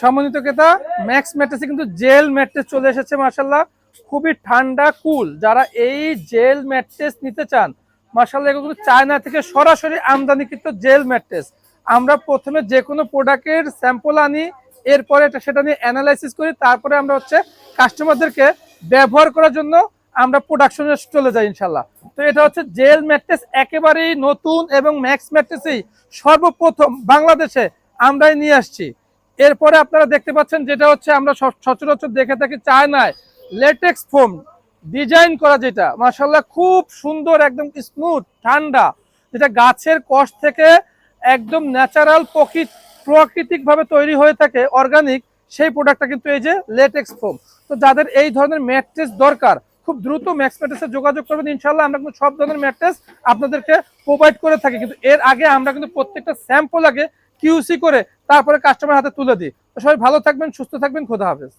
সম্মানিত ক্রেতা ম্যাক্স ম্যাট্রেসে কিন্তু জেল ম্যাট্রেস চলে এসেছে মার্শাল্লাহ খুবই ঠান্ডা কুল যারা এই জেল ম্যাট্রেস নিতে চান মার্শাল্লাহ এগুলো কিন্তু চায়না থেকে সরাসরি আমদানিকৃত জেল ম্যাট্রেস আমরা প্রথমে যে কোনো প্রোডাক্টের স্যাম্পল আনি, এরপরে এটা সেটা নিয়ে অ্যানালাইসিস করি, তারপরে আমরা হচ্ছে কাস্টমারদেরকে ব্যবহার করার জন্য আমরা প্রোডাকশনে চলে যাই ইনশাল্লাহ তো এটা হচ্ছে জেল ম্যাট্রেস একেবারেই নতুন এবং ম্যাক্স ম্যাট্রেসেই সর্বপ্রথম বাংলাদেশে আমরাই নিয়ে আসছি। এরপরে আপনারা দেখতে পাচ্ছেন যেটা হচ্ছে আমরা সচ- সচরাচর দেখে থাকি চায়নায় লেটেক্স ফোম ডিজাইন করা যেটা। মাসাল্লাহ খুব সুন্দর, একদম স্মুথ ঠান্ডা, যেটা গাছের কষ থেকে একদম ন্যাচারাল প্রাকৃতিক ভাবে তৈরি হয়ে থাকে অর্গানিক সেই প্রোডাক্টটা কিন্তু এই যে লেটেক্স ফোম তো যাদের এই ধরনের ম্যাট্রেস দরকার, খুব দ্রুত ম্যাক্স ম্যাট্রেসে যোগাযোগ করবেন ইনশাল্লাহ আমরা কিন্তু সব ধরনের ম্যাট্রেস আপনাদেরকে প্রোভাইড করে থাকি। কিন্তু এর আগে আমরা কিন্তু প্রত্যেকটা স্যাম্পল আগে কিউসি করে তারপরে কাস্টমার হাতে তুলে দিই। সবাই ভালো থাকবেন সুস্থ থাকবেন খোদা হাফেজ।